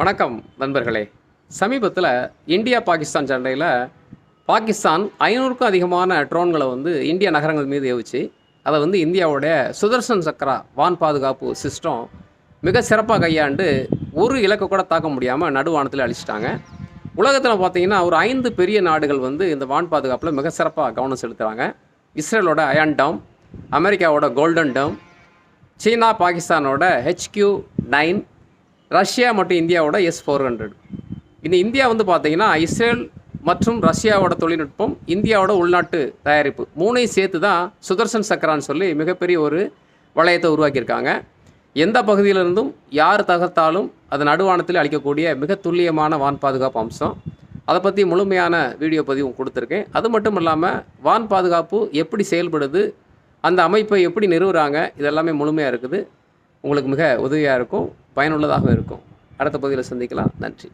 வணக்கம் நண்பர்களே. சமீபத்தில் இந்தியா பாகிஸ்தான் சண்டையில் பாகிஸ்தான் ஐநூறுக்கும் அதிகமான ட்ரோன்களை வந்து இந்திய நகரங்கள் மீது ஏவிச்சு. அதை வந்து இந்தியாவுடைய சுதர்சன் சக்ரா வான் பாதுகாப்பு சிஸ்டம் மிக சிறப்பாக கையாண்டு ஒரு இலக்கு கூட தாக்க முடியாமல் நடுவானத்தில் அழிச்சிட்டாங்க. உலகத்தில் பார்த்தீங்கன்னா ஒரு ஐந்து பெரிய நாடுகள் வந்து இந்த வான் பாதுகாப்பில் மிக சிறப்பாக கவனம் செலுத்துகிறாங்க இஸ்ரேலோட அயான் டம் அமெரிக்காவோட கோல்டன் டம் சீனா பாகிஸ்தானோட ஹெச்கியூ நைன் ரஷ்யா மற்றும் இந்தியாவோட எஸ் ஃபோர் ஹண்ட்ரட் இந்த இந்தியா வந்து பார்த்தீங்கன்னா இஸ்ரேல் மற்றும் ரஷ்யாவோட தொழில்நுட்பம் இந்தியாவோட உள்நாட்டு தயாரிப்பு மூணையும் சேர்த்து தான் சுதர்சன் சக்கரான்னு சொல்லி மிகப்பெரிய ஒரு வளையத்தை உருவாக்கியிருக்காங்க. எந்த பகுதியிலிருந்தும் யார் தகர்த்தாலும் அது நடுவானத்தில் அளிக்கக்கூடிய மிக துல்லியமான வான் பாதுகாப்பு அம்சம். அதை பற்றி முழுமையான வீடியோ பதிவும் கொடுத்துருக்கேன். அது மட்டும் இல்லாமல் வான் பாதுகாப்பு எப்படி செயல்படுது அந்த அமைப்பை எப்படி நிறுவுறாங்க இதெல்லாமே முழுமையாக இருக்குது. உங்களுக்கு மிக உதவியாக இருக்கும். பயனுள்ளதாக இருக்கும். அடுத்த பகுதியில் சந்திக்கலாம். நன்றி.